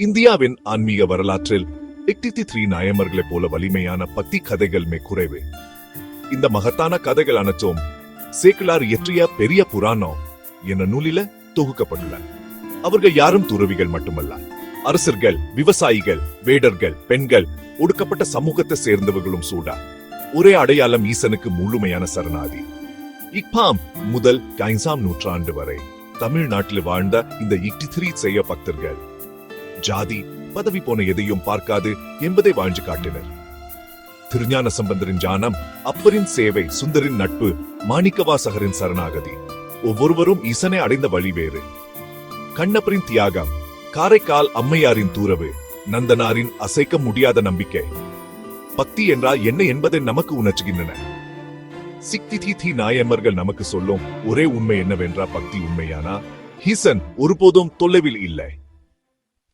இந்தியாவின் ஆன்மீக வரலாற்றில் எக்டித்தி த்ரீ நாயமர்களைப் போல வலிமையான பத்தி கதைகள் மே குறைவு. இந்த மகத்தான கதைகள் அனைத்தும் சேக்கிலார் இயற்றிய பெரிய புராணம் என்ற நூலில தொகுக்கப்பட்டுள்ள. அவர்கள் யாரும் துறவிகள் மட்டுமல்ல. அரசர்கள் விவசாயிகள் வேடர்கள் பெண்கள் ஒடுக்கப்பட்ட சமூகத்தை சேர்ந்தவர்களும் சூடா. ஒரே அடையாளம் ஈசனுக்கு முழுமையான சரணாதி. இக்பாம் முதல் ஐந்தாம் நூற்றாண்டு வரை தமிழ்நாட்டில் வாழ்ந்த இந்த இட்டி த்ரீ செய்ய பக்தர்கள் ஜாதி பதவி போன எதையும் பார்க்காது என்பதை வாழ்ந்து காட்டினர். திருஞான சம்பந்தரின் ஜானம் அப்பரின் சேவை சுந்தரின் நட்பு மாணிக்கவாசகரின் சரணாகதி. ஒவ்வொருவரும் இசனை அடைந்த வழி வேறு. கண்ணப்பரின் தியாகம் காரைக்கால் அம்மையாரின் தூரவு நந்தனாரின் அசைக்க முடியாத நம்பிக்கை. பக்தி என்றால் என்ன என்பதை நமக்கு உணர்ச்சுகின்றன சிக்தி தீதி நாயம்மர்கள் நமக்கு சொல்லும் ஒரே உண்மை என்னவென்றா பக்தி உண்மையானா? ஹீசன் ஒருபோதும் தொலைவில் இல்லை.